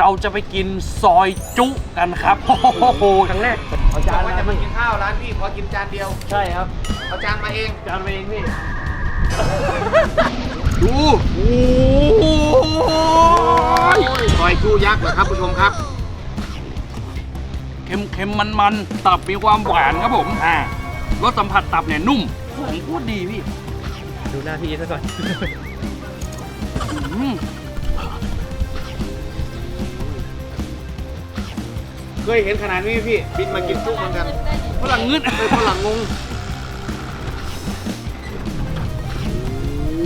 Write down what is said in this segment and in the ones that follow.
เราจะไปกินซอยจุกันครับโอ้โหครั้งแรกเอาบจาอนกว่ามาจะมากินข้าวร้านพี่พอกินจานเดียว ใช่ครับ เอาจานมาเอง จานมาเองพี่ ดู โอ้ยซอยจูยักษ์เหรอครับผู้ชมครับ เค็มเค็มมันมันๆตับมีความหวานครับผม อ่ารสสัมผัสตับเนี่ยนุ่มของพูดดีพี่ ดูหน้าพี่ซะก่อน เคยเห็นขนาดนี้ไหมพี่บินมากินจุเหมือนกันฝรั่งงึดเฮ้ยฝรั่งงง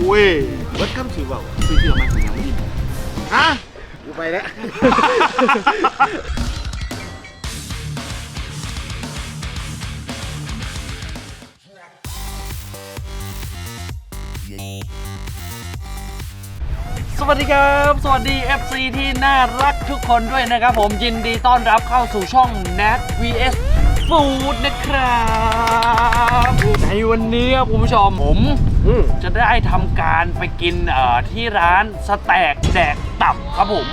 โอ้ยวัดคำสิเว่าไม่เชื่อไหมผมยังไม่กินฮะกูไปแล้ว วัสดีครับ สวัสดี FC ที่น่ารักทุกคนด้วยนะครับผมยินดีต้อนรับเข้าสู่ช่อง Nat vs Food นะครับ ในวันนี้ครับคุณผู้ชมผมอืมจะได้ทำการไปกินเอ่อที่ร้านสแต็กแดกตับครับผม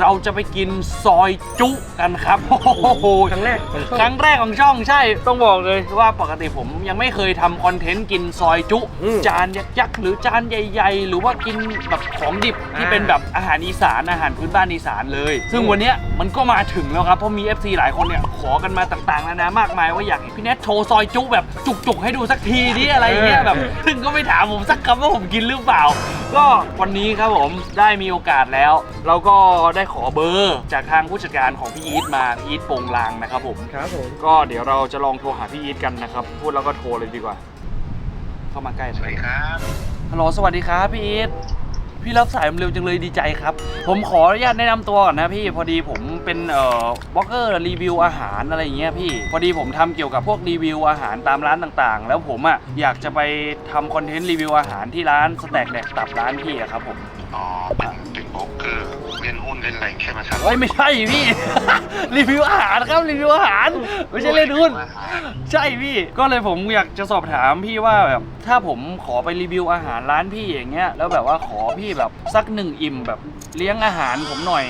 เราจะไปกินซอยจุกันครับโอ้โหครั้งแรกของช่อง ครั้งแรกของช่องใช่ต้องบอกเลยว่าปกติผมยังไม่เคยทำคอนเทนต์กินซอยจุ อืมจานยักษ์ๆหรือจานใหญ่ ๆ หรือว่ากินแบบของดิบที่อ่า เป็นแบบอาหารอีสานอาหารพื้นบ้านอีสานเลย ซึ่งวันเนี้ยมันก็มาถึงแล้วครับเพราะมี FC หลายคนเนี่ยขอกันมาต่างๆนานามากมายว่าอยากให้พี่แนทโชว์ซอยจุแบบจุกๆ ให้ดูสักทีดิอะไรอย่างเงี้ยแบบซึ่งก็ไม่ถามผมสักคำว่าผมกินหรือเปล่า ก็วันนี้ครับผมได้มีโอกาสแล้ว เราก็ได้ขอเบอร์จากทางผู้จัดการของพี่อีทมาพี่อีทโปงลางนะครับผม ครับผม ก็เดี๋ยวเราจะลองโทรหาพี่อีทกันนะครับ พูดแล้วก็โทรเลยดีกว่า เข้ามาใกล้สวัสดีครับฮัลโหลสวัสดีครับพี่อีท พี่รับสายผมเร็วจังเลยดีใจครับ ผมขออนุญาตแนะนำตัวก่อนนะพี่พอดีผมเป็นเอ่อบล็อกเกอร์รีวิวอาหารอะไรอย่างเงี้ยพี่ พอดีผมทำเกี่ยวกับพวกรีวิวอาหารตามร้านต่างๆ แล้วผมอะอยากจะไปทำคอนเทนต์รีวิวอาหารที่ร้านสแต็กแดกตับร้านพี่อะครับผม อ๋อเป็นเป็นโบรกเกอร์เล่นหุ้นเล่นอะไรใช่ไหมครับเฮ้ยไม่ใช่พี่ รีวิวอาหารครับรีวิวอาหาร ไม่ใช่เล่นหุ้น ใช่พี่ ก็เลยผมอยากจะสอบถามพี่ว่าแบบถ้าผมขอไปรีวิวอาหารร้านพี่อย่างเงี้ยแล้วแบบว่าขอพี่แบบสักหนึ่งอิ่มแบบเลี้ยงอาหารผมหน่อย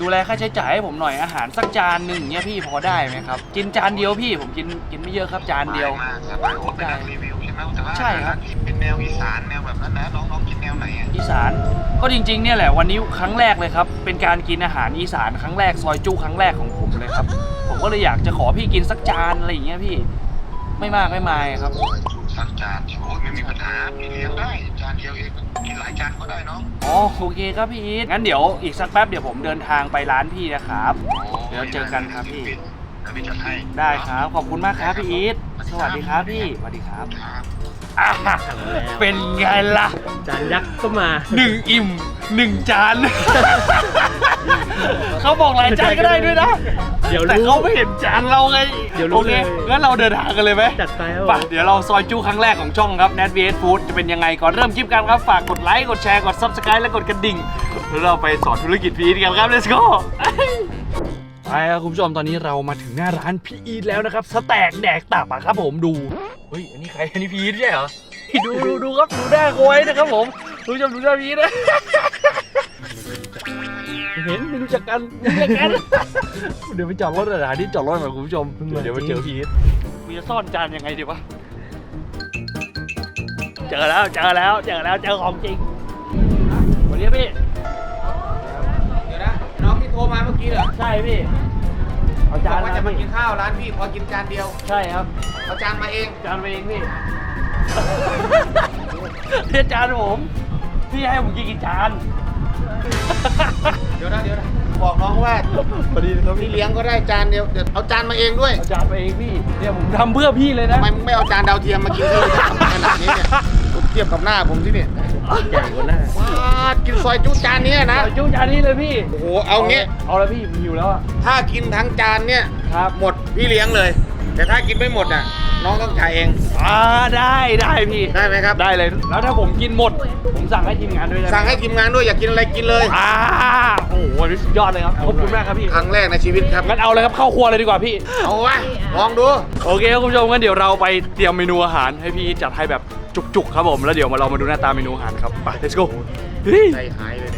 ดูแลค่าใช้จ่ายให้ผมหน่อยอาหารสักจานหนึ่งเงี้ยพี่พอได้ไหมครับ กินจานเดียวพี่ผมกินกินไม่เยอะครับจานเดียว มากสบายโอ้เป็นนักรีวิวใช่ไหมแต่ว่าใช่ครับ ที่เป็นแนวอีสานแนวแบบนั้นนะน้องน้องกินแนวไหนอะอีสานก็จริงๆเนี่ยแหละวันนี้ครั้งแรกเลยครับ เป็นการกินอาหารอีสานครั้งแรกซอยจุครั้งแรกของผมเลยครับ ผมก็เลยอยากจะขอพี่กินสักจานอะไรอย่างเงี้ยพี่ ไม่มากไม่มายครับ สักจานโอ้ยไม่มีปัญหาพี่เลี้ยงได้จานเดียวเองกินหลายจานก็ได้น้องอ๋อโอเคครับพี่อีทงั้นเดี๋ยวอีกสักแป๊บเดี๋ยวผมเดินทางไปร้านพี่นะครับ เดี๋ยวเจอกันครับพี่ แล้วพี่จัดให้ได้ครับ ขอบคุณมากครับพี่อีทสวัสดีครับพี่สวัสดีครับครับอะเป็นไงล่ะ จานยักษ์ก็มาหนึ่งอิ่มหนึ่งจาน เขาบอกหลายจานก็ได้ด้วยนะ เดี๋ยวรู้แต่เขาไม่เห็นจานเราไงเดี๋ยวรู้โอเคเลย งั้นเราเดินทางกันเลยไหม จัดไปครับผม ไปเดี๋ยวเราซอยจูครั้งแรกของช่องครับ Nat vs Food จะเป็นยังไงก่อนเริ่มคลิปกันครับ ฝากกดไลค์ กดแชร์ กด Subscribe และกดกระดิ่ง แล้วเราไปสอนธุรกิจพีทกันครับ let's go ไปครับคุณผู้ชมตอนนี้เรามาถึงหน้าร้านพีอีทแล้วนะครับสแต็กแดกตับอะครับผมดูเฮ้ยอันนี้ใครอันนี้พีทใช่เหรอดูดูดูครับดูหน้าเขาไว้นะครับผมคุณผู้ชมดูหน้าพีทนะเห็นไม่รู้จักกันไม่รู้จักกันเดี๋ยวไปจอดรถหาที่จอดรถหน่อยคุณผู้ชมเดี๋ยวไปเจอพีทมีจะซ่อนจานยังไงดีวะเจอแล้วเจอแล้วเจอแล้วเจอของจริงวันนี้พี่เดี๋ยวนะน้องที่โทรมาเมื่อกี้เหรอใช่พี่ เอาบจาอนกว่ามาจะมากิพี่นข้าวร้านพี่พอกินจานเดียว ใช่ครับ เอาจานมาเอง จานไปเองพี่เรียกจานผม พี่ให้ผมกินกี่จาน เดี๋ยวนะเดี๋ยวนะบอกน้องว่าพอดีครับพี่เลี้ยงก็ได้จานเดียวเดี๋ยวเอาจานมาเองด้วย เอาจานไปเองพี่เนี่ยผมทำเพื่อพี่เลยนะทำไมมึงไม่เอาจานดาวเทียมมากินที่ทำขนาดนี้เนี่ย เทียบกับหน้าผมที่เนี่ยใหญ่กว่าหน้าว้าดกินซอยจุจานเนี้ยนะ เอาจุจานนี้เลยพี่โอ้โหเอางี้ เอาแล้วพี่ผมหิวแล้วอะถ้ากินทั้งจานเนี่ยครับหมดพี่เลี้ยงเลย แต่ถ้ากินไม่หมดอะน้องต้องจ่ายเอง อ่าได้ได้พี่ได้ไหมครับ ได้เลย แล้วถ้าผมกินหมด ผมสั่งให้ทีมงานด้วยได้ไมสั่งให้ทีมงานด้วยอยากกินอะไรกินเลย อ่าโอ้โหวันนี้สุดยอดเลยครับขอบคุณมากครับพี่ครั้งแรกในชีวิตครับ งั้นเอาเลยครับเข้าครัวเลยดีกว่าพี่ เอาวะลองดู โอเคครับคุณผู้ชมงั้นเดี๋ยวเราไปเตรียมเมนูอาหารให้พี่จัดให้แบบ จุกๆครับผมแล้วเดี๋ยวมาเรามาดูหน้าตาเมนูอาหารครับไป let's go เฮ้ยใจหายเลยเ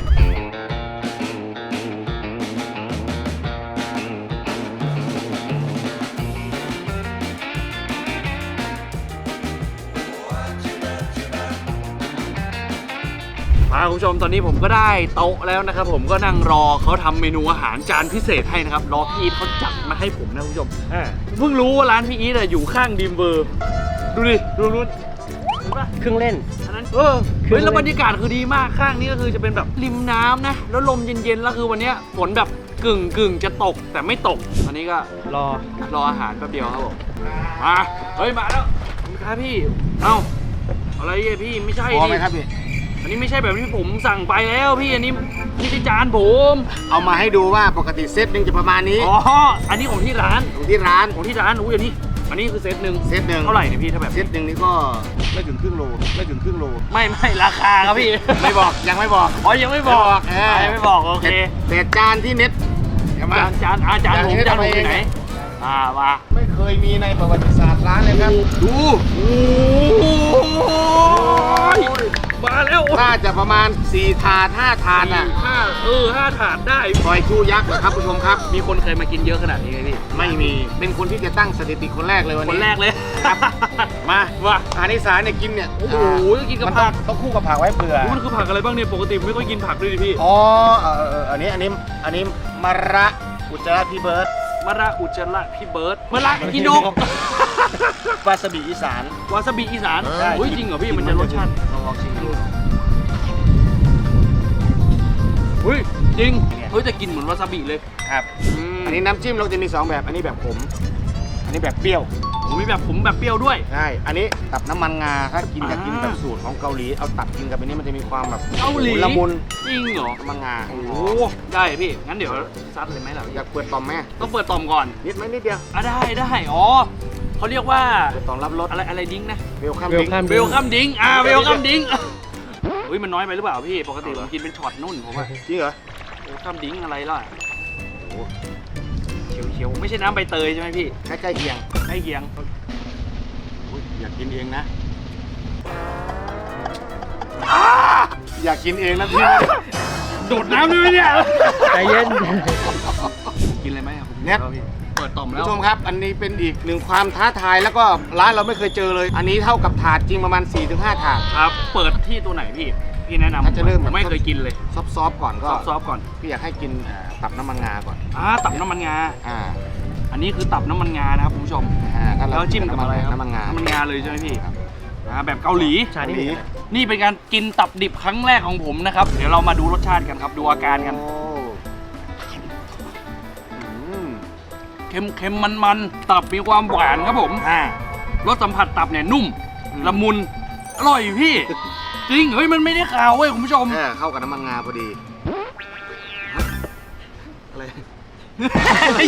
ปคุณผู้ชมตอนนี้ผมก็ได้โต๊ะแล้วนะครับผมก็นั่งรอเขาทำเมนูอาหารจานพิเศษให้นะครับรอพี่อีทเขาจัดมาให้ผมนะคุณผู้ชมเพิ่งรู้ว่าร้านพี่อีทอยู่ข้างดีมเบอร์ ดูดิ ดูรู้ ปะเครื่องเล่น อันนั้นเออเฮ้ยแล้วบรรยากาศคือดีมากข้างนี้ก็คือจะเป็นแบบริมน้ำนะ แล้วลมเย็นๆแล้วคือวันเนี้ยฝนแบบกึ่งกึ่งจะตกแต่ไม่ตก อันนี้ก็รอรออาหารแป๊บเดียวครับผมมาเฮ้ยมาแล้วขอบคุณครับพี่เอ้าอะไรเอ่ยพี่ไม่ใช่พอไหมดิครับพี่ อันนี้ไม่ใช่แบบที่ผมสั่งไปแล้วพี่อันนี้ไม่ใช่จานผมเอามาให้ดูว่าปกติเซตหนึ่งจะประมาณนี้อ๋ออันนี้ของที่ร้านของที่ร้านของที่ร้านอุ้ยอันนี้ อันนี้คือเซตหนึ่งเซตหนึ่งเท่าไหร่เนี่ยพี่ถ้าแบบเซตหนึ่งนี่ก็ไม่ถึงครึ่งโลไม่ถึงครึ่งโลไม่ไม่ราคาครับพี่ ไม่บอกยังไม่บอกอ๋อยังไม่บอกเออยังไม่บอกโอเคแต่แต่จานที่เน็ตเห็นไหมจานจานอาจานผมจานนี้จานผมทำเองอยู่ไหนอ่ามาไม่เคยมีในประวัติศาสตร์ร้านเลยครับ ดูโอ้ย มาแล้วน่าจะประมาณ 4 ถาด5ถาดอะห้าเออห้าถาดได้ ซอยชูยักษ์เหรอครับผู้ชมครับ มีคนเคยมากินเยอะขนาดนี้ไหมพี่ ไม่มี เป็นคนที่จะตั้งสถิติคนแรกเลยวันคนี้นแรกเลยมาว่าอาหารอีสานเนี่ยกินเนี่ยโอ้โหกินกับมันผัต้องกต้องคู่กับผักไว้เผื่อมันคือผักอะไรบ้างเนี่ย ปกติไม่ค่อยกินผักด้วยดิพี่ อ๋อเออเออเอออันนี้อันนี้อันนี้มะระอุจจาระพี่เบิร์ด มะระอุจจาระพี่เบิร์ดมะระอีนกวาซาบิอีสาน วาซาบิอีสานใช่เฮ้ยจริงเหรอพี่มันจะรสชาติลองลองชิมดูเฮ้ยจริงเฮ้ยแต่กินเหมือนวาซาบิเลยครับอันนี้น้ำจิ้มเราจะมีสองแบบ อันนี้แบบขม อันนี้แบบเปรี้ยวผ มมีแบบผมแบบเปรี้ยวด้วย ใช่ อันนี้ตับน้ำมันงาถ้ากินอยากกินอ่าแบบสูตรของเกาหลี เอาตับกินกับอันนี้มันจะมีความแบบเกาหลี ละมุนจริงเหรอ น้ำมันงาโอ้โหได้พี่ งั้นเดี๋ยวซัดเลยไหมล่ะอยากเปิดต่อมไหมต้องเปิดต่อมก่อนนิดไหมนิดเดียว อะได้ได้อ๋อเขาเรียกว่าเปิดต่อมรับรสอะไรอะไรดิ้งนะ เวลคัม Welcome เวลคัมดิ้งอ่าเวลคัมดิ้งเฮ้ยมันน้อยไปหรือเปล่าพี่ ปกติผมกินเป็นช็อตนุ่นผมว่าจริงเหรอเวลคัมดิ้งอะไรล่ะโอ้เขียว เขียวๆไม่ใช่น้ำใบเตยใช่ไหมพี่ใกล้ๆเคียงใกล้เคียงอุ๊ยอยากกินเองนะอยากกินเองนะพี่ดูดน้ำด้วยเนี่ยใจเย็น กินเลยไหมครับเน็ตเปิดต่อมคุณแล้วผู้ชมครับ อันนี้เป็นอีกหนึ่งความท้าทายแล้วก็ร้านเราไม่เคยเจอเลย อันนี้เท่ากับถาดจริงประมาณ 4-5 ถาด ครับเปิดที่ตัวไหนพี่ พี่แนะนำถ้าจะเริ่มผมไม่เคยกินเลยซอฟต์ๆก่อนก็ซอฟต์ๆก่อนพี่อยากให้กินอ่าตับน้ำมันงาก่อนอ่าตับน้ำมันงา อ่าอันนี้คือตับน้ำมันงานะครับคุณผู้ชม อ่าถ้าแล้วจิ้มกับอะไรครับน้ำมันงาน้ำมันงาเลยใช่ไหมพี่ ครับ อ่าแบบเกาหลี ชานี่เป็นไงนี่เป็นการกินตับดิบครั้งแรกของผมนะครับ เดี๋ยวเรามาดูรสชาติกันครับ ดูอาการกัน โอ้อืมเค็มเค็มมันมันๆตับมีความหวานครับผม อ่า รสสัมผัสตับเนี่ยนุ่ม อืม ละมุน อร่อยพี่ จริง เฮ้ย มันไม่ได้ขาวเว้ยคุณผู้ชมเออเข้ากับน้ำมันงาพอดี อะไร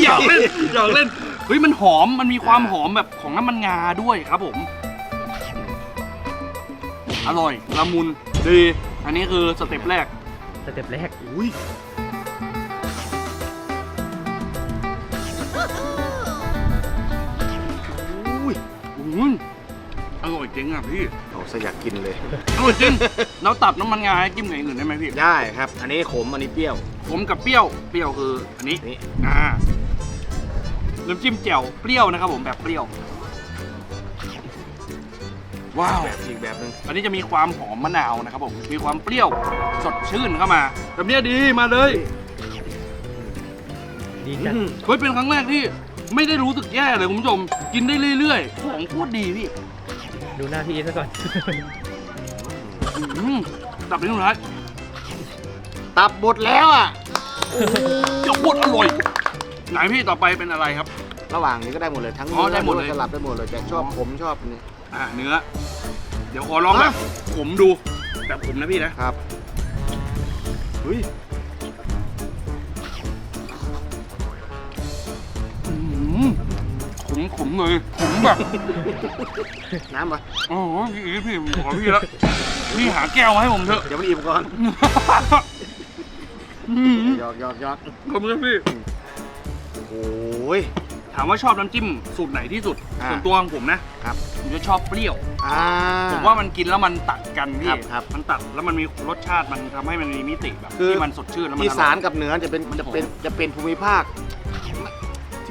หยอกเล่นหยอกเล่น เฮ้ย มันหอม มันมีความหอมแบบของน้ำมันงาด้วยครับผม อร่อย ละมุน ดี อันนี้คือสเต็ปแรก สเต็ปแรก อุ้ยอุ้ยอืมอร่อย จริงอะพี่โอ้สอยากกินเลย อร่อยจริง แล้วตับน้ำมันงาให้จิ้มกับอย่างอื่นได้ไหมพี่ ได้ครับ อันนี้ขม อันนี้เปรี้ยว ผมกับเปรี้ยว เปรี้ยวคืออันนี้ นี่อ่าน้ำจิ้มแจ่วเปรี้ยวนะครับผมแบบเปรี้ยว ว้าว แบบอีกแบบหนึงอันนี้จะมีความหอมมะนาวนะครับผม มีความเปรี้ยวสดชื่นเข้ามา แบบเนี้ยดีมาเลยดีจัดอืมเฮ้ยเป็นครั้งแรกที่ไม่ได้รู้สึกแย่เลยคุณผู้ชม กินได้เรื่อยๆ ของโคตรดีพี่ ดูหน้าพี่อีทซะก่อน อืมตับเป็นสุดท้ายตับหมดแล้วอะ จะโคตรอร่อย ไหนพี่ต่อไปเป็นอะไรครับ ระหว่างนี้ก็ได้หมดเลย ทั้งอ๋อได้หมดเลย สลับได้หมดเลยแต่ชอบผมชอบนี่ อ่าเนื้อ เดี๋ยวขอลองแบบฮะผมดู แบบผมนะพี่นะครับเฮ้ย ขมขมเลยขมแบบน้ำปะโอ้โหพี่อีทพี่ผมขอพี่แล้วพี่หาแก้วมาให้ผมเถอะเดี๋ยวมันอิ่มก่อนอืมหยอกหยอกหยอกขอบคุณครับพี่โอ้ยถามว่าชอบน้ำจิ้มสูตรไหนที่สุดอ่าส่วนตัวของผมนะครับผมจะชอบเปรี้ยวอ่าผมว่ามันกินแล้วมันตัดกันพี่ครับครับมันตัดแล้วมันมีรสชาติมันทำให้มันมีมิติแบบคือที่มันสดชื่นแล้วมันอีอร่อยสานกับเหนือจะเป็นมันจะหอมเป็นจะเป็นภูมิภาคที่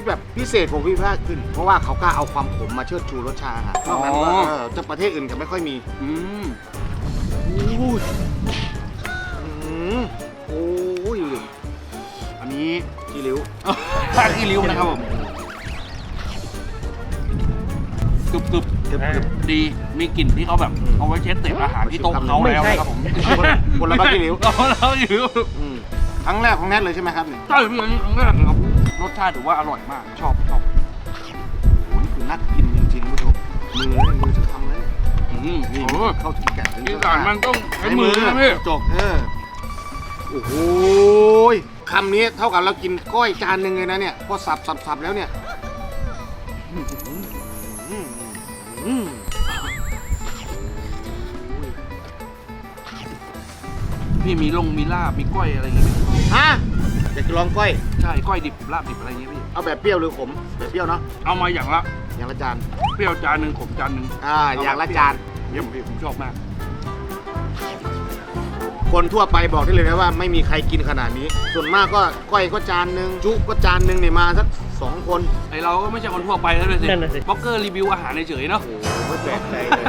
แบบพิเศษของภูมิภาคขึ้นเพราะว่าเขากล้าเอาความขมมาเชิดชูรสชาติอาหารนอกนั้นว่าเออจะประเทศอื่นจะไม่ค่อยมีอืมมโอ้ยอันนี้จีริ้วขี้ริ้วนะครับผมกรึบกรึบกรึบกรึบดีมีกลิ่นที่เขาแบบอืมเอาไว้เช็ดเศษอาหารที่โต๊ะเขาไม่แล้วใช่นะครับผมคนละคนละบ้าขี้ริ้วคนละบ้าขี้ริ้วอืมครั้งแรกของแนทเลยใช่ไหมครับเนี่ยใช่พี่อันนี้ครั้งแรกเลยครับร สชาติถือว่าอร่อยมาก ชอบชอบโอ้นี่คือนักกินจริงๆผู้ชมมือนี่มือจะทำเลยอืมนี่โอ้โหเข้าถึงแกะถึงอีสานมันต้องใช้มือนะพี่จบเออโอ้โหยคำนี้เท่ากับเรากินก้อยจานหนึ่งเลยนะเนี่ยพอสับสับสับแล้วเนี่ยอืมอืมพี่มีลงมีลาบมีก้อยอะไรอย่างเงี้ยไหมฮะ อยากจะลองก้อย ใช่ก้อยดิบลาบดิบอะไรอย่างเงี้ยพี่เอาแบบเปรี้ยวหรือขมแบบเปรี้ยวเนาะเอามาอย่างละอย่างละจานเปรี้ยวจานหนึ่งขมจานหนึ่งอ่าอย่างละจานเยี่ยมพี่ผมชอบมาก คนทั่วไปบอกได้เลยนะว่าไม่มีใครกินขนาดนี้ ส่วนมากก็ก้อยก็จานหนึ่งจุก็จานหนึ่งเนี่ยมาสักสองคนไอเราก็ไม่ใช่คนทั่วไปแล้วเลยสินั่นน่ะสิ บล็อกเกอร์รีวิวอาหารเฉยๆเนาะ โอ้โหไม่แปลกใจเลย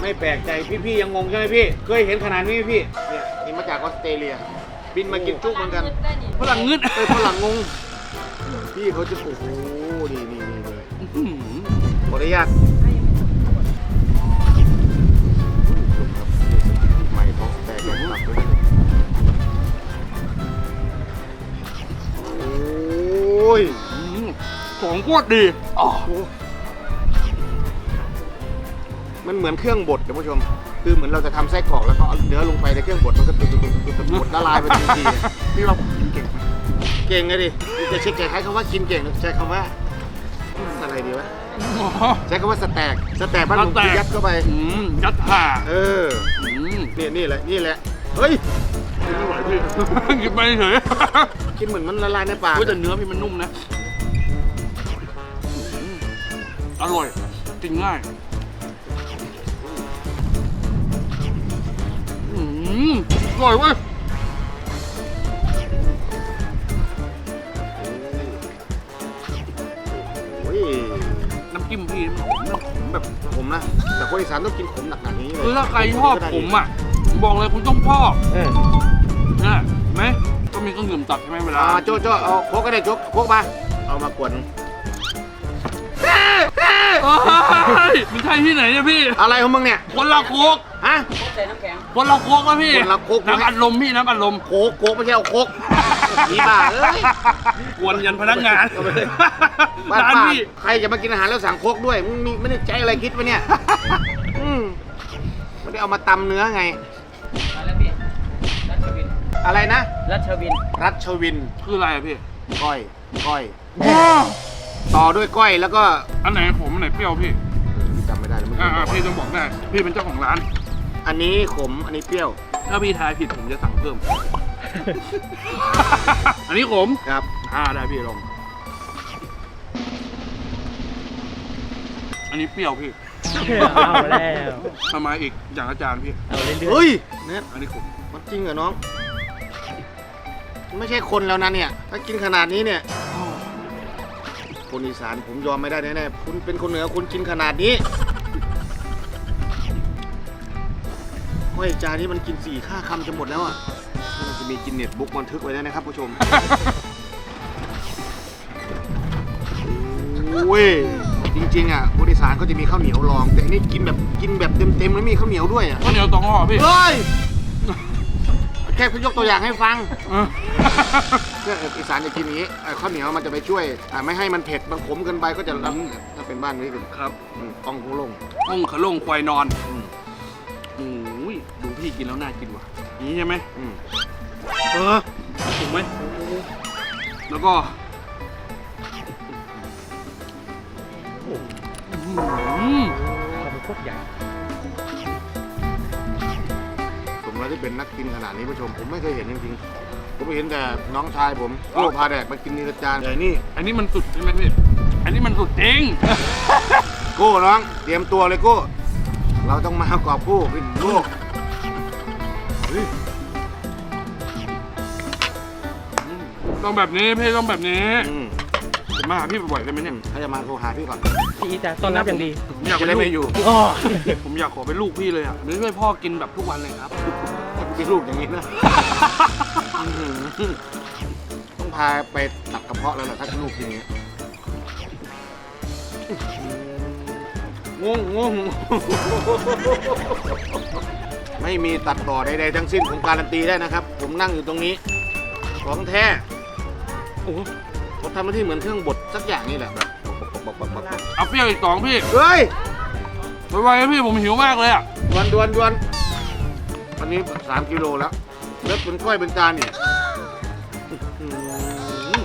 ไม่แปลกใจพี่ๆยังงงใช่ไหมพี่ เคยเห็นขนาดนี้ไหมพี่เนี่ยนี่มาจากออสเตรเลีย บินมากินจุเหมือนกันฝรั่งงึดเอ้ยฝรั่งงงพี่เขาจะโอ้โหนี่นี่นี่นี่อื้อหือขออนุญาตใหม่ท้องแตกกลับเลยโอ้ยอื้อหือของโคตรดีอ๋อ มันเหมือนเครื่องบดท่านผู้ชม คือเหมือนเราจะทำไส้กรอกแล้วก็เอาเนื้อลงไปในเครื่องบดมันก็ตุ่มๆๆๆบดละลายไปทันทีพี่ว่าผมกินเก่งไหมเก่งเลยดิจะเช็คใช้คำว่ากินเก่งหรือใช้คำว่าอะไรดีวะใช้คำว่าสแต็กสแต็กบ้านผมคือยัดเข้าไป อืมยัดผ่าเอออืมนี่นี่แหละนี่แหละเฮ้ยกินไม่ไหวพี่กินไปเฉยกินเหมือนมันละลายในปากเว้ยแต่เนื้อพี่มันนุ่มนะอืมอร่อยกินง่าย อืมอร่อยเว้ยโอ้ยน้ำจิ้มพี่มันขมมันขมแบบผมนะ แต่คนอีสานต้องกินขมหนักๆนี้เลยคือถ้าใครชอบผมอะ บอกเลยคุณต้องชอบเออนะเห็นไหมก็มีเครื่องดื่มตัดใช่ไหมเวลาอ่าโจ้โจ้เอาโคกก็ได้โจ๊กโคกมา เอามากวนเอ้ยไม่ใช่ที่ไหนเนี่ยพี่ อะไรของมึงเนี่ย คนละโคก ฮะคนละโคกแล้วพี่คนละโคก น้ำอัดลมพี่น้ำอัดลม โคกโคกไม่ใช่เอาโคกผีบ้าเอ้ย กวนยันพนักงานบ้านร้านป้าพี่ ใครจะมากินอาหารแล้วสั่งโคกด้วยมึงมีไม่ได้ใจอะไรคิดปะเนี่ยอืมไม่ได้เอามาตำเนื้อไงอะไรนะ รัชวิน รัชวิน คืออะไรอะพี่ ก้อย ก้อย ต่อด้วยก้อยแล้วก็อันไหนขมอันไหนเปรี้ยวพี่จำไม่ได้แล้วเมื่ออ่ากี้บอกพี่ว่าต้องบอกได้ พี่เป็นเจ้าของร้าน อันนี้ขม อันนี้เปรี้ยว ถ้าพี่ทายผิดผมจะสั่งเพิ่ม อันนี้ขม ครับ อ่าได้พี่ลอง อันนี้เปรี้ยวพี่เอาแล้วทำไมาอีกอย่างอาจารย์พี่ เอาเรื่อยเฮ้ยเนี่ยอันนี้ขม มันจริงเหรอน้องมันไม่ใช่คนแล้วนะเนี่ย ถ้ากินขนาดนี้เนี่ย คนอีสานผมยอมไม่ได้แน่ๆ คุณเป็นคนเหนือคุณกินขนาดนี้ ห้อยจานนี้มันกินสี่ค่าคำจะหมดแล้วอะมันจะมีกินเน็ตบุ๊กบันทึกไว้ได้นะครับผู้ชมโอ้ยจริงๆอะคนอีสานเขาจะมีข้าวเหนียวรอง แต่อันนี่กินแบบกินแบบเต็มๆแล้วมีข้าวเหนียวด้วยอะข้าวเหนียวตองห่อพี่ เฮ้ยแค่เพื่อยกตัวอย่างให้ฟังเออเนี่ยอีสานจะกินอย่างนี้เอ่อข้าวเหนียวมันจะไปช่วยอ่าไม่ให้มันเผ็ด มันขมเกินไปก็จะรับถ้าเป็นบ้านนี้เป็นครับ อืมต้องหูลง ห้องขะลงควายนอนอืมโอ้ยดู พี่กินแล้วน่ากินว่ะอย่างนี้ใช่ไหมอืมเออถูกไหมแล้วก็อื้อหือๆทำโคตรใหญ่ผมเราที่เป็นนักกินขนาดนี้ผู้ชม ผมไม่เคยเห็นจริงๆ ผมเห็นแต่น้องชายผมโอ้พาแดกมากินนิรจานใหญ่นี่ อันนี้มันสุดใช่ไหมพี่ อันนี้มันสุดจริงโก้น้อง เตรียมตัวเลยโก้เราต้องมากอบกู้พี่ลูกเฮ้ย ต้องแบบนี้พี่ต้องแบบนี้อืมผมมาหาพี่บ่อยๆได้ไหมเนี่ยถ้าจะมาโทรหาพี่ก่อน พี่อีจะต้อนรับอย่างดีผมอยากจะเป็นได้ลูไม่กอยู่ อ๋อผมอยากขอเป็นลูกพี่เลยอะหรือช่วยพ่อกินแบบทุกวันเลยครับที่ลูกอย่างนี้นะอื้อหือต้องพาไปตัดกระเพาะแล้วเหรอถ้าลูกทีนี้งงงง ไม่มีตัดต่อใดๆทั้งสิ้นผมการันตีได้นะครับ ผมนั่งอยู่ตรงนี้ ของแท้โอ้โหเขาทำหน้าที่เหมือนเครื่องบดสักอย่างนี่แหละแบบเอาเปรี้ยวอีกสองพี่เฮ้ยไวๆนะพี่ผมหิวมากเลยอะดวนดวนดวนวันนี้สามกิโลแล้วแล้วเป็นก้อยเป็นจานเนี่ยอื้อหือ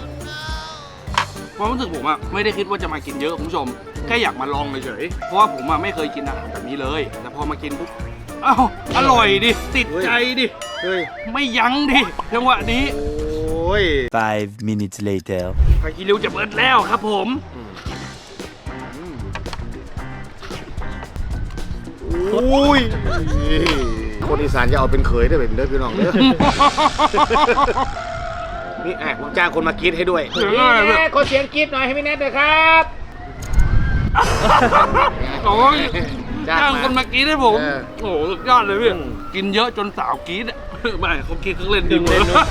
ความรู้สึกผมอะไม่ได้คิดว่าจะมากินเยอะคุณผู้ชม แค่อยากมาลองเฉยๆเพราะว่าผมอะไม่เคยกินอาหารแบบนี้เลย แต่พอมากินปุ๊บ อ้าวอร่อยดิ ติดใจดิ เฮ้ย ไม่ยั้งดิจังหวะนี้โอ้ย Five minutes later. ไฟกิริวจะเบิดแล้วครับผมโอ้ย คนอีสานจะเอาเป็นเขยได้เป็นเด้อพี่น้องเด้อ นี่แอบผมจ้างคนมากรีดให้ด้วยเดี๋ยวได้เลยขอเสียงกรีดหน่อยให้พี่แนทด้วยครับ โอ้ย จ้างจ้างมาคนมากินให้ผม เออโอ้โหสุดยอดเลยพี่กินเยอะจนสาวกรีดอะไม่เขากินเครื่องเล่นเครื่องเล่นด้วย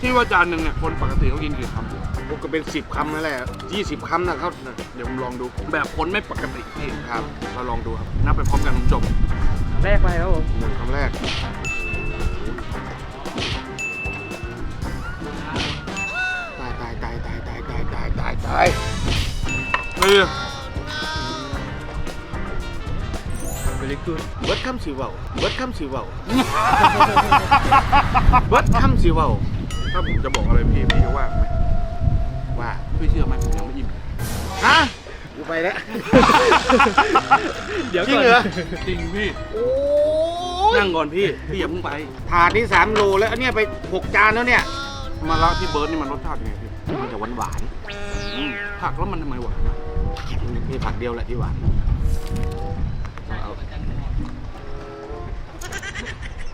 ที่ว่าจานหนึ่งเนี่ยคนปกติเขากินกี่คำผมก็เป็นสิบคำนั่นแหละยี่สิบคำนะครับเดี๋ยวผมลองดูแบบคนไม่ปกติพี่ครับเราลองดูครับนับไปพร้อมกันคุณผู้ชมแรกไปครับผมหนึ่งคำแรกตายตายตายตายตายตายตายตายตายเออ เบลิกูดเบิร์ดคำสีเบาเบิร์ดคำสีเบาเบิร์ดคำสีเบาถ้าผมจะบอกอะไรพี่พี่จะว่าไหมว่าพี่เชื่อไหมผมยังไม่อิ่มฮะกูไปแล้วเดี๋ยวจริก่งอนเหรอจริงพี่โอ้ยนั่งก่อนพี่พี่อย่าเพิ่งไปถาดนี้สามโลแล้วอันเนี้ยไปหกจานแล้วเนี่ยมาละพี่เบิร์ดนี่มันรสชาติยังไงพี่มันจะหวานหวานอืมผักแล้วมันทำไมหวานอะๆมีผักเดียวแหละที่หวาน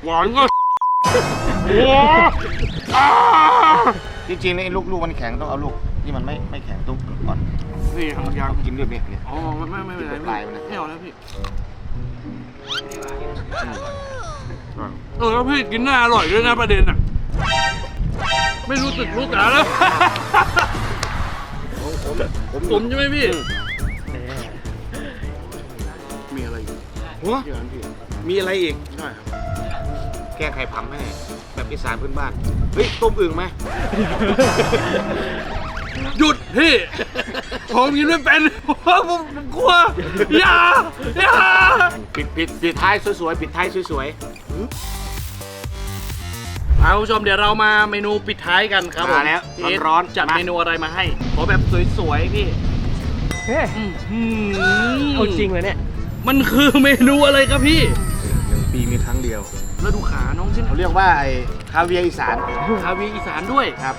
หวานก็โอ้อ่าจริงๆในลูกลูกมันแข็งต้องเอาลูกที่มันไม่ไม่แข็งต้องก่อนนี่ทางยางเอากินด้วยเนี่ยเนี่ย อ๋อไม่ไม่ไม่เป็นไรปลายมันนะ ไม่เอาแล้วพี่เออแล้วพี่กินหน้าอร่อยด้วยนะประเด็นอะ ไม่รู้สึกรู้สาแล้วผมผมผมผมใช่ไหมพี่แหมมีอะไรอยู่หัวที่ร้านพี่มีอะไรอีกใช่ครับ แกงไข่ผำให้แบบอีสานพื้นบ้าน เฮ้ย ต้มอึ่งไหม หยุดพี่ ผมกินไม่เป็นผมผมกลัว อย่า อย่า ปิดปิดปิดท้ายสวยๆ ปิดท้ายสวยเอาคุณผู้ชมเดี๋ยวเรามาเมนูปิดท้ายกันครับผมมาแล้วพี่ร้อนๆจัดมาเมนูอะไรมาให้ขอแบบสวยๆพี่เฮ้ยอื้อหือเอาจริงเลยเนี่ยมันคือเมนูอะไรครับพี่ๆหนึ่งปีมีครั้งเดียว แล้วดูขาน้องสิเขาเรียกว่าไอ้คาเวียร์อีสานคาเวียร์อีสานด้วยครับ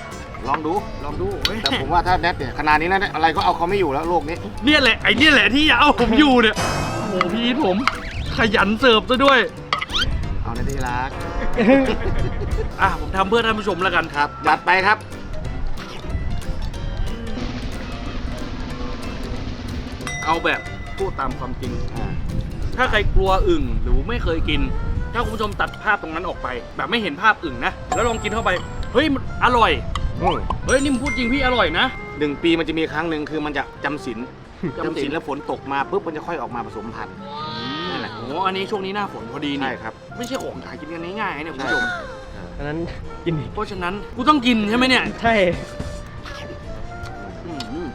ลองดูลองดูเฮ้ยแต่ผมว่าถ้าแนทเนี่ยขนาดนี้นะอะไรก็เอาเขาไม่อยู่แล้วโลกนี้เนี่ยแหละไอ้เนี่ยแหละที่อยากเอาผมอยู่เนี่ยโอ้โหพี่อีทผมขยันเสิร์ฟซะด้วย เอาในที่รักอะผมทำเพื่อท่านผู้ชมแล้วกันครับจัดไปครับเอาแบบพูดตามความจริงอ่าถ้าใครกลัวอึ่งหรือไม่เคยกิน ถ้าคุณผู้ชมตัดภาพตรงนั้นออกไป แบบไม่เห็นภาพอึ่งนะ แล้วลองกินเข้าไป เฮ้ยมันอร่อยอืมเฮ้ยนี่มึงพูดจริงพี่อร่อยนะหนึ่งปีมันจะมีครั้งหนึ่งคือมันจะจำศีลจำศีลจำศีลแล้วฝนตกมาปุ๊บมันจะค่อยออกมาผสมพันธุ์นั่นแหละโอ้อันนี้ช่วงนี้หน้าฝนพอดีนี่ใช่ครับ ไม่ใช่ของขายกินกันง่ายๆเนี่ยคุณใช่ผู้ชคมรับอันนั้นกินอีกเพราะฉะนั้นกูต้องกินใช่ไหมเนี่ยใช่อืม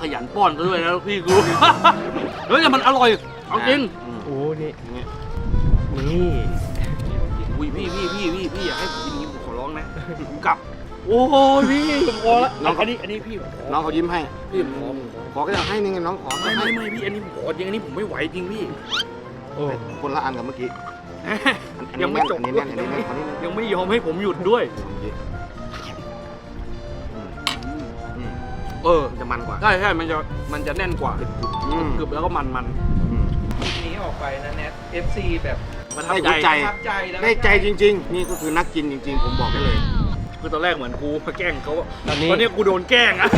ขยันป้อนซะด้วยนะพี่กูเฮ้ยแต่มันอร่อยเอาจริงอืมโอ้นี่อย่างเงี้ยนี่ อุ้ยพี่พี่พี่พี่พี่อยากให้ผมกินอย่างนี้ผมขอร้องนะผมกลับ โอ้ยพี่ผมพอละอันนี้อันนี้พี่ผมขอน้องเขายิ้มให้พี่ผมขอผมขอขอก็อยากให้นี่ไงน้องขอไม่ให้ไม่ไม่พี่อันนี้ผมขอจริงอันนี้ผมไม่ไหวจริงพี่โอ้คนละอันกับเมื่อกี้อันนี้ยังไม่จบอันนี้ด้วยแน่นอันนี้แน่นอันนี้แน่นยังไม่ยอมให้ผมหยุดด้วยอืมเออมันจะมันกว่าใช่ใช่มันจะมันจะแน่นกว่าอืมกรึบแล้วก็มันมันอืม คลิปนี้ออกไปนะแนท FC แบบ ประทับได้ใจใจประทับใจแล้วได้ใจจริง ๆ นี่ก็คือนักกินจริง ๆ ผมบอกได้เลย คือตอนแรกเหมือนกูมาแกล้งเขาอะตอนนี้ ตอนนี้กูโดนแกล้งอะ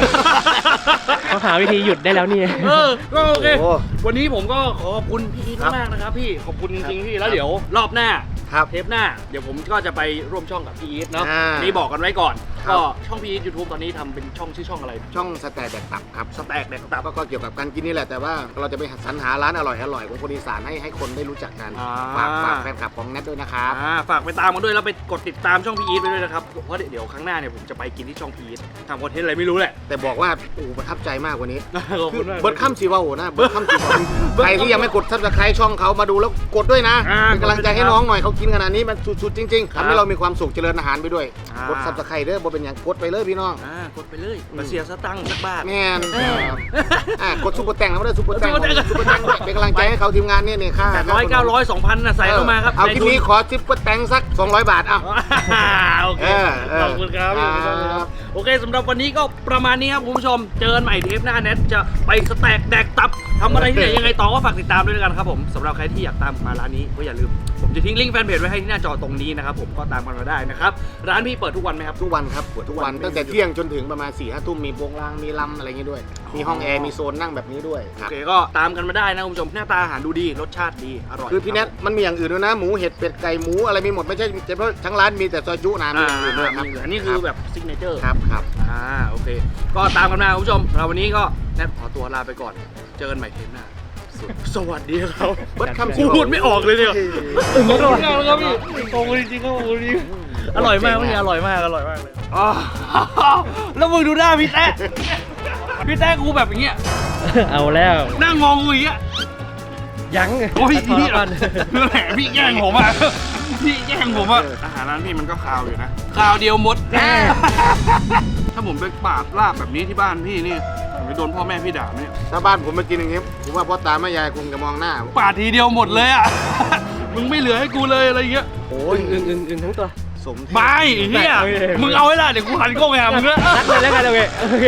เขาหาวิธีหยุดได้แล้วนี่เออก็โอเค โอ้วันนี้ผมก็ขอขอบคุณพี่อีทมากๆนะครับพี่ ขอบคุณจริงๆพี่ แล้วเดี๋ยวรอบหน้า ครับเทปหน้า เดี๋ยวผมก็จะไปร่วมช่องกับพี่อีทเนาะอ่า อันนี่บอกกันไว้ก่อนครับก็ช่องพี่อีทยูทูบตอนนี้ทำเป็นช่องชื่อช่องอะไร ช่องสแตกแดกตับครับสแต็กแดกตับก็ก็เกี่ยวกับการกินนี่แหละแต่ว่าเราจะไปสรรหาร้านอร่อยอร่อยของคนอีสานให้ให้คนได้รู้จักกันอ่า ฝากฝากแฟนคลับของแนทด้วยนะครับอ่าฝากไปตามกันด้วยแล้วไปกดติดตามช่องพี่อีทไปด้วยนะครับเพราะเดี๋ยวครั้งหน้าเนี่ยผมจะไปกินที่ช่องพี่อีททำคอนเทนต์อะไรไม่รู้แหละ แต่บอกว่าโอ้ประทับใจมากวันนี้ ขอบคุณมาก เบิร์ดข้ามสีว่าโอ้นะเบิร์ดข้ามสีว่าใครที่ยังไม่กดซับสไครต์ช่องเขามาดูแล้วกดด้วยนะอ่าเป็นกำลังใจให้น้องหน่อยเขากินขนาดนี้มันสุดๆจริงๆครับทำให้เรามีความสุขเจริญอาหารไปด้วยอ่ากดซับสไครต์เด้อบ่เป็นอย่างกดไปเลยพี่น้อง อ่ากดไปเลยมาเสียสตังค์สักบาท แม่นครับอะกดซุปเปอร์แตงแล้วไม่ได้ซุปเปอร์แตงซุปเปอร์แตง ซุปเปอร์แตงด้วยเป็นกำลังใจให้เขาทีมงานเนี่ยเนี่ยค่าแปดร้อยเก้าร้อยสองพันนะใส่เข้ามาครับเอาในคลิปทุนี้ขอซุปเปอร์แตงสัก 200 บาทเอ้าอ่าโอเคเออเออขอบคุณครับครับโอเคสำหรับวันนี้ก็ประมาณนี้ครับคุณผู้ชม เจอกันใหม่เทปหน้าแนทจะไปสแต็กแดกตับทำอะไรที่ไหนยังไงต่อก็ฝากติดตามด้วยกันครับผมสำหรับใครที่อยากตามผมมาร้านนี้ก็อย่าลืม ผมจะทิ้งลิงก์แฟนเพจไว้ให้ที่หน้าจอตรงนี้นะครับผมก็ตามกันมาได้นะครับร้านพี่เปิดทุกวันไหมครับ ทุกวันครับเปิดทุกวันตั้งแต่เที่ยงจนถึงประมาณ4ี่ห้าทุ่มมีโปงลางมีลำอะไรอย่างงี้ด้วย มีห้องแอร์มีโซนนั่งแบบนี้ด้วยคโอรับเคก็ตามกันมาได้นะคุณผู้ชมหน้าตาอาหารดูดีรสชาติดีอร่อยคือพี่แนทมันมีอย่างอื่นด้วยนะหมูเห็ดเป็ดไก่หมูอะไรมีหมดไม่ใช่เฉพาะทั้งร้านมีแต่ซอยจุนะมีอ่าอย่างอื่นด้วยครับอันนี้คือแบบซิกเนเจอร์ครับครับ อ่าโอเค ก็ตามกันมาคุณผู้ชมเราวันนี้ก็แนทขอตัวลาไปก่อน เจอกันใหม่เทปหน้า สวัสดีครับเบิร์ดคำกูพูดไม่ออกเลยเนี่ยอึ้งไม่รอดครับพี่ตรงจริงๆครับผมจริงอร่อยมากพี่อร่อยมากอร่อยมากเลยอ๋อแล้วมึงดูหน้าพี่แต้พี่แต้กูแบบอย่างเงี้ยเอาแล้วหน้างงกูอย่างเงี้ยยังโอ้ยขอพี่ก่อนแหมพี่แย่งผมอะ พี่แย่งผมอะอาหารร้านพี่มันก็คาวอยู่นะคาวเดียวหมด ถ้าผมไปปาดลาบแบบนี้ที่บ้านพี่นี่ผมไปโดนพ่อแม่พี่ด่าไหมเนี่ยถ้าบ้านผมมากินอย่างงี้ผมว่าพ่อตาแม่ยายคงจะมองหน้าปาดทีเดียวหมดเลยอะ มึงไม่เหลือให้กูเลยอะไรอย่างเงี้ยโอ้โอ้ยยอึ้งอึ้งอึ้งทั้งตัว สมไม่ไอ้เฮียโอเคมึงเอาไว้ละเดี๋ยวกูหันกล้องไปหามึงละรักเลยแล้วกันโอเคโอเค